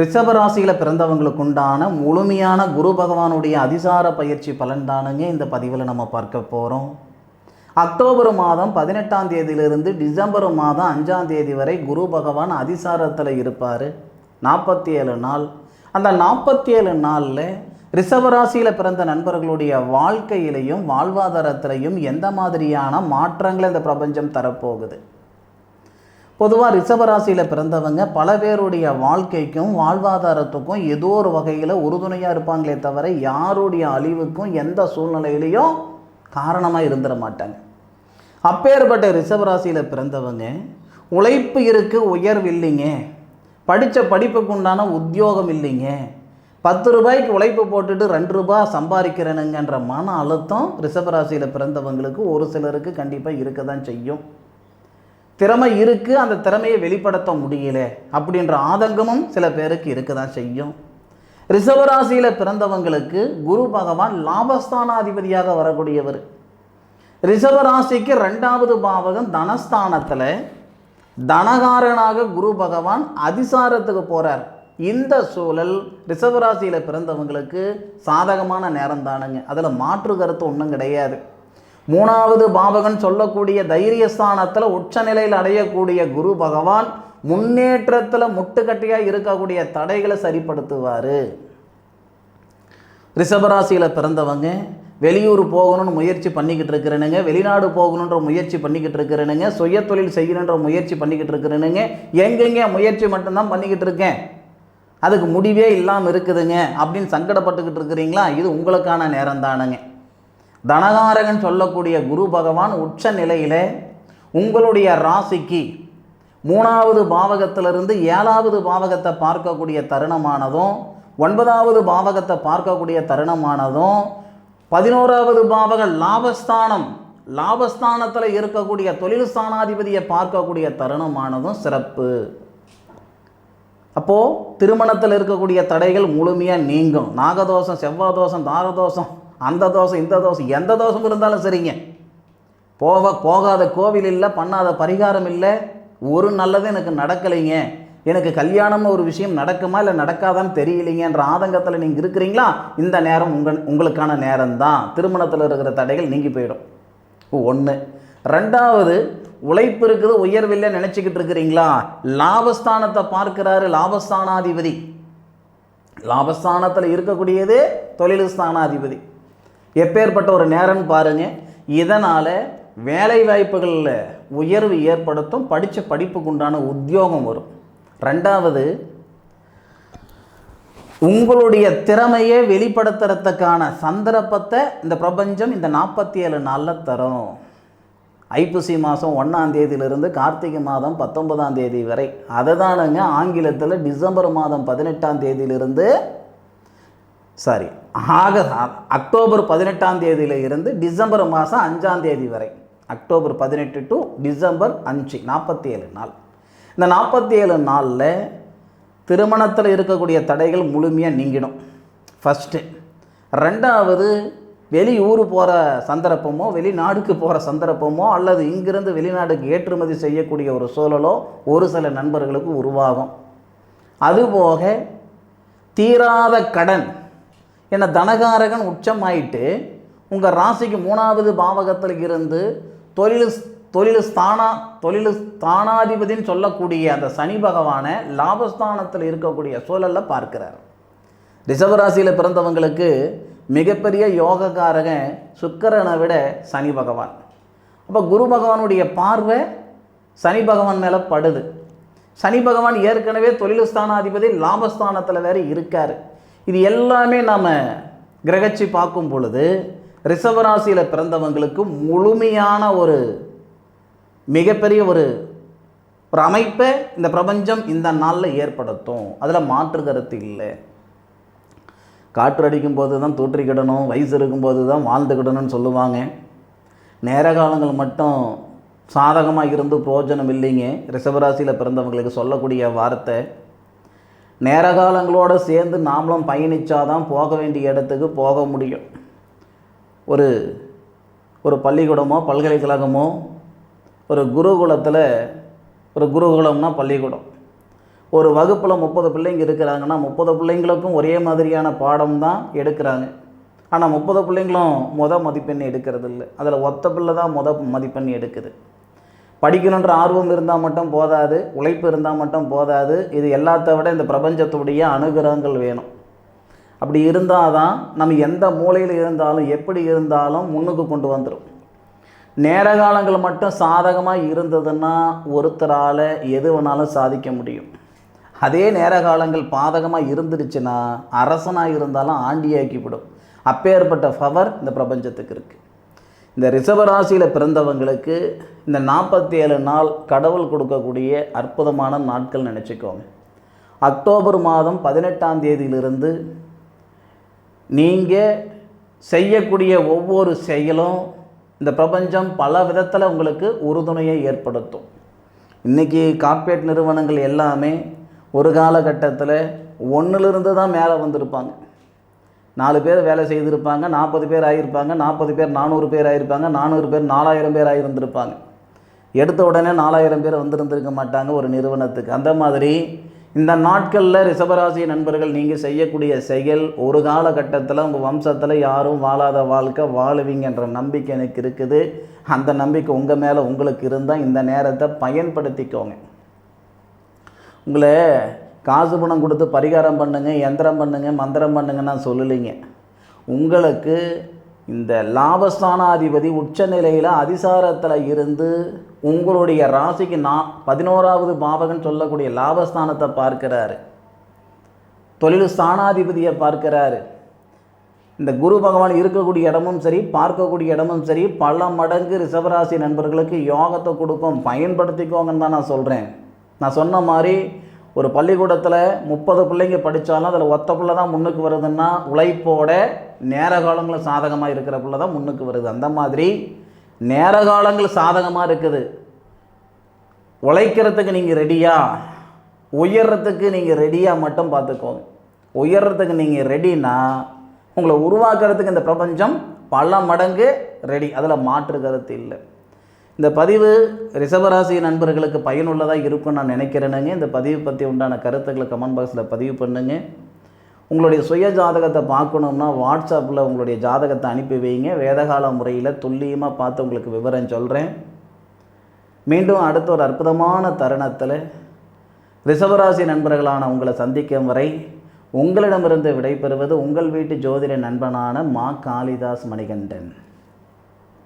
ரிஷபராசியில் பிறந்தவங்களுக்கு உண்டான முழுமையான குரு பகவானுடைய அதிசார பயிற்சி பலன்தானுங்க இந்த பதிவில் நம்ம பார்க்க போகிறோம் அக்டோபர் மாதம் பதினெட்டாம் தேதியிலிருந்து டிசம்பர் மாதம் அஞ்சாம் தேதி வரை குரு பகவான் அதிசாரத்தில் இருப்பார். நாற்பத்தி ஏழு நாள். அந்த நாற்பத்தி ஏழு நாளில் ரிஷபராசியில் பிறந்த நண்பர்களுடைய வாழ்க்கையிலையும் வாழ்வாதாரத்திலையும் எந்த மாதிரியான மாற்றங்களை இந்த பிரபஞ்சம் தரப்போகுது? பொதுவாக ரிஷபராசியில் பிறந்தவங்க பல பேருடைய வாழ்க்கைக்கும் வாழ்வாதாரத்துக்கும் ஏதோ ஒரு வகையில் உறுதுணையாக இருப்பாங்களே தவிர யாருடைய அழிவுக்கும் எந்த சூழ்நிலையிலையும் காரணமாக இருந்துட மாட்டாங்க. அப்பேற்பட்ட ரிஷபராசியில் பிறந்தவங்க உழைப்பு இருக்குது உயர்வு இல்லைங்க. படித்த படிப்புக்கு உண்டான உத்தியோகம் இல்லைங்க. பத்து ரூபாய்க்கு உழைப்பு போட்டுட்டு ரெண்டு ரூபாய் சம்பாதிக்கிறேனுங்கன்ற மன அழுத்தம் ரிஷபராசியில் பிறந்தவங்களுக்கு ஒரு சிலருக்கு கண்டிப்பாக இருக்க தான் செய்யும். திறமை இருக்குது அந்த திறமையை வெளிப்படுத்த முடியல அப்படின்ற ஆதங்கமும் சில பேருக்கு இருக்க தான் செய்யும் ரிஷபராசியில் பிறந்தவங்களுக்கு குரு பகவான் லாபஸ்தானாதிபதியாக வரக்கூடியவர். ரிஷபராசிக்கு ரெண்டாவது பாவகம் தனஸ்தானத்தில் தனகாரனாக குரு பகவான் அதிசாரத்துக்கு போகிறார் இந்த சூழல் ரிஷபராசியில் பிறந்தவங்களுக்கு சாதகமான நேரம் தானுங்க. அதில் மாற்று கருத்து ஒன்றும் கிடையாது. மூணாவது பாவகன் சொல்லக்கூடிய தைரியஸ்தானத்தில் உச்சநிலையில் அடையக்கூடிய குரு பகவான் முன்னேற்றத்தில் முட்டுக்கட்டையாக இருக்கக்கூடிய தடைகளை சரிப்படுத்துவார். ரிஷபராசியில் பிறந்தவங்க வெளியூர் போகணும்னு முயற்சி பண்ணிக்கிட்டு இருக்கிறேனுங்க வெளிநாடு போகணுன்ற முயற்சி பண்ணிக்கிட்டு இருக்கிறேனுங்க சுய தொழில் செய்யணுன்ற முயற்சி பண்ணிக்கிட்டு இருக்கிறேனுங்க எங்கெங்க முயற்சி மட்டும்தான் பண்ணிக்கிட்டு இருக்கேன். அதுக்கு முடிவே இல்லாமல் இருக்குதுங்க அப்படின்னு சங்கடப்பட்டுக்கிட்டு இருக்கிறீங்களா? இது உங்களுக்கான நேரம் தானுங்க. தனகாரகன் சொல்லக்கூடிய குரு பகவான் உச்ச நிலையில் உங்களுடைய ராசிக்கு மூணாவது பாவகத்திலிருந்து ஏழாவது பாவகத்தை பார்க்கக்கூடிய தருணமானதும் ஒன்பதாவது பாவகத்தை பார்க்கக்கூடிய தருணமானதும் பதினோராவது பாவக லாபஸ்தானம் லாபஸ்தானத்தில் இருக்கக்கூடிய தொழில் ஸ்தானாதிபதியை பார்க்கக்கூடிய தருணமானதும் சிறப்பு. அப்போது திருமணத்தில் இருக்கக்கூடிய தடைகள் முழுமையாக நீங்கும். நாகதோஷம் செவ்வாதோஷம் தாரதோஷம் அந்த தோசை இந்த தோசை எந்த தோசம் இருந்தாலும் சரிங்க. போக போகாத கோவில் இல்லை பண்ணாத பரிகாரம் இல்லை ஒரு நல்லது எனக்கு நடக்கலைங்க. எனக்கு கல்யாணம்னு ஒரு விஷயம் நடக்குமா இல்லை நடக்காதான்னு தெரியலைங்கன்ற ஆதங்கத்தில் நீங்கள் இருக்கிறீங்களா? இந்த நேரம் உங்கள் உங்களுக்கான நேரம் தான் திருமணத்தில் இருக்கிற தடைகள் நீங்கி போயிடும். ஒன்று ரெண்டாவது உழைப்பு இருக்குது உயர்வில்லை நினச்சிக்கிட்டு இருக்கிறீங்களா? லாபஸ்தானத்தை பார்க்கிறாரு லாபஸ்தானாதிபதி. லாபஸ்தானத்தில் இருக்கக்கூடியது தொழில் ஸ்தானாதிபதி. எப்பேற்பட்ட ஒரு நேரம்னு பாருங்க. இதனால் வேலை வாய்ப்புகளில் உயர்வு ஏற்படுத்தும் படித்த படிப்புக்கு உண்டான உத்தியோகம் வரும். ரெண்டாவது உங்களுடைய திறமையை வெளிப்படுத்துறதுக்கான சந்தர்ப்பத்தை இந்த பிரபஞ்சம் இந்த நாற்பத்தி ஏழு நாளில் தரும். ஐப்பசி மாதம் ஒன்றாம் தேதியிலிருந்து கார்த்திகை மாதம் பத்தொன்பதாம் தேதி வரை. அதுதானுங்க ஆங்கிலத்தில் டிசம்பர் மாதம் பதினெட்டாம் தேதியிலிருந்து சாரி ஆக அக்டோபர் பதினெட்டாம் தேதியில இருந்து டிசம்பர் மாதம் அஞ்சாம் தேதி வரை. அக்டோபர் பதினெட்டு டு டிசம்பர் அஞ்சு நாற்பத்தி ஏழு நாள். இந்த நாற்பத்தி ஏழு நாளில் திருமணத்தில் இருக்கக்கூடிய தடைகள் முழுமையாக நீங்கிடும். ஃபஸ்ட்டு ரெண்டாவது வெளியூர் போகிற சந்தர்ப்பமோ வெளிநாடுக்கு போகிற சந்தர்ப்பமோ அல்லது இங்கிருந்து வெளிநாடுக்கு ஏற்றுமதி செய்யக்கூடிய ஒரு சூழலோ ஒரு சில நண்பர்களுக்கு உருவாகும். அதுபோக தீராத கடன் என தனகாரகன் உச்சமாயிட்டு உங்கள் ராசிக்கு மூணாவது பாவகத்தில் இருந்து தொழில் தொழில் ஸ்தானா தொழில் ஸ்தானாதிபதின்னு சொல்லக்கூடிய அந்த சனி பகவானை லாபஸ்தானத்தில் இருக்கக்கூடிய சூழலில் பார்க்கிறார். ரிஷபராசியில் பிறந்தவங்களுக்கு மிகப்பெரிய யோகக்காரகன் சுக்கரனை விட சனி பகவான். அப்போ குரு பகவானுடைய பார்வை சனி பகவான் மேலே படுது. சனி பகவான் ஏற்கனவே தொழில் ஸ்தானாதிபதி லாபஸ்தானத்தில் வேறு இருக்கார். இது எல்லாமே நாம் கிரகச்சி பார்க்கும் பொழுது ரிஷபராசியில் பிறந்தவங்களுக்கு முழுமையான ஒரு மிகப்பெரிய ஒரு ஒரு அமைப்பை இந்த பிரபஞ்சம் இந்த நாளில் ஏற்படுத்தும். அதில் மாற்று கருத்து இல்லை. காற்று அடிக்கும் போது தான் தூற்றிக்கிடணும் வயசு இருக்கும்போது தான் வாழ்ந்துக்கிடணும்னு சொல்லுவாங்க. நேர காலங்கள் மட்டும் சாதகமாக இருந்து பிரயோஜனம் இல்லைங்க. ரிஷபராசியில் பிறந்தவங்களுக்கு சொல்லக்கூடிய வார்த்தை. நேரகாலங்களோடு சேர்ந்து நாமளும் பயணித்தாதான் போக வேண்டிய இடத்துக்கு போக முடியும். ஒரு ஒரு பள்ளிக்கூடமோ பல்கலைக்கழகமோ ஒரு குருகுலத்தில் ஒரு குருகுலம்னா பள்ளிக்கூடம். ஒரு வகுப்பில் முப்பது பிள்ளைங்க இருக்கிறாங்கன்னா முப்பது பிள்ளைங்களுக்கும் ஒரே மாதிரியான பாடம் தான் எடுக்கிறாங்க. ஆனால் முப்பது பிள்ளைங்களும் மொதல் மதிப்பெண் எடுக்கிறது இல்லை அதில் ஒத்த பிள்ளை தான் முத மதிப்பெண் எடுக்குது. படிக்கணுன்ற ஆர்வம் இருந்தால் மட்டும் போதாது உழைப்பு இருந்தால் மட்டும் போதாது. இது எல்லாத்த விட இந்த பிரபஞ்சத்துடைய அனுகிரகங்கள் வேணும். அப்படி இருந்தால் தான் நம்ம எந்த மூலையில் இருந்தாலும் எப்படி இருந்தாலும் முன்னுக்கு கொண்டு வந்துடும் நேர காலங்கள் மட்டும் சாதகமாக இருந்ததுன்னா ஒருத்தரால் எது வேணாலும் சாதிக்க முடியும். அதே நேர காலங்கள் பாதகமாக இருந்துருச்சுன்னா அரசனாக இருந்தாலும் ஆண்டியாக்கிவிடும். அப்பேற்பட்ட ஃபவர் இந்த பிரபஞ்சத்துக்கு இருக்குது இந்த ரிஷபராசியில் பிறந்தவங்களுக்கு இந்த நாற்பத்தி ஏழு நாள் கடவுள் கொடுக்கக்கூடிய அற்புதமான நாட்கள் நினச்சிக்கோங்க. அக்டோபர் மாதம் பதினெட்டாம் தேதியிலிருந்து நீங்கள் செய்யக்கூடிய ஒவ்வொரு செயலும் இந்த பிரபஞ்சம் பல விதத்தில் உங்களுக்கு உறுதுணையை ஏற்படுத்தும். இன்றைக்கி கார்ப்பரேட் நிறுவனங்கள் எல்லாமே ஒரு காலகட்டத்தில் ஒன்றிலிருந்து தான் மேலே வந்திருப்பாங்க. நாலு பேர் வேலை செய்திருப்பாங்க நாற்பது பேர் ஆகியிருப்பாங்க நாற்பது பேர் நானூறு பேர் ஆகியிருப்பாங்க நானூறு பேர் நாலாயிரம் பேர் ஆகியிருந்திருப்பாங்க எடுத்த உடனே நாலாயிரம் பேர் வந்திருந்திருக்க மாட்டாங்க ஒரு நிறுவனத்துக்கு. அந்த மாதிரி இந்த நாட்களில் ரிஷபராசி நண்பர்கள் நீங்கள் செய்யக்கூடிய செயல் ஒரு காலகட்டத்தில் உங்கள் வம்சத்தில் யாரும் வாழாத வாழ்க்கை வாழுவீங்கன்ற நம்பிக்கை எனக்கு இருக்குது. அந்த நம்பிக்கை உங்கள் மேலே உங்களுக்கு இருந்தால் இந்த நேரத்தை பயன்படுத்திக்கோங்க. உங்களை காசு பணம் கொடுத்து பரிகாரம் பண்ணுங்க யந்திரம் பண்ணுங்க மந்திரம் பண்ணுங்க நான் சொல்லலைங்க. உங்களுக்கு இந்த லாபஸ்தானாதிபதி உச்சநிலையில் அதிசாரத்தில் இருந்து உங்களுடைய ராசிக்கு நா பதினோராவது பாவகன் சொல்லக்கூடிய லாபஸ்தானத்தை பார்க்கிறாரு. தொழில் ஸ்தானாதிபதியை பார்க்கிறாரு. இந்த குரு பகவான் இருக்கக்கூடிய இடமும் சரி பார்க்கக்கூடிய இடமும் சரி பல மடங்கு ரிஷபராசி நண்பர்களுக்கு யோகத்தை கொடுக்கும் பயன்படுத்திக்கோங்கன்னு தான் நான் சொல்கிறேன் நான் சொன்ன மாதிரி ஒரு பள்ளிக்கூடத்தில் முப்பது பிள்ளைங்க படித்தாலும் அதில் ஒத்த பிள்ளை தான் முன்னுக்கு வருதுன்னா உழைப்போட நேர காலங்களில் சாதகமாக இருக்கிற பிள்ளை தான் முன்னுக்கு வருது. அந்த மாதிரி நேர காலங்கள் சாதகமாக இருக்குது. உழைக்கிறதுக்கு நீங்கள் ரெடியா? உயர்றதுக்கு நீங்கள் ரெடியாக மட்டும் பார்த்துக்கோங்க. உயர்றதுக்கு நீங்கள் ரெடினா உங்களை உருவாக்குறதுக்கு இந்த பிரபஞ்சம் பல மடங்கு ரெடி. அதில் மாற்று கருத்து இல்லை. இந்த பதிவு ரிஷபராசி நண்பர்களுக்கு பயனுள்ளதாக இருக்கும்னு நான் நினைக்கிறேனுங்க. இந்த பதிவு பற்றி உண்டான கருத்துக்களை கமெண்ட் பாக்ஸில் பதிவு பண்ணுங்க. உங்களுடைய சுய ஜாதகத்தை பார்க்கணும்னா வாட்ஸ்அப்பில் உங்களுடைய ஜாதகத்தை அனுப்பி வைங்க. வேதகால முறையில் துல்லியமாக பார்த்து உங்களுக்கு விவரம் சொல்கிறேன் மீண்டும் அடுத்த ஒரு அற்புதமான தருணத்தில் ரிஷபராசி நண்பர்களான உங்களை சந்திக்கும் வரை உங்களிடமிருந்து விடைபெறுவது உங்கள் வீட்டு ஜோதிட நண்பனான மா காளிதாஸ் மணிகண்டன்.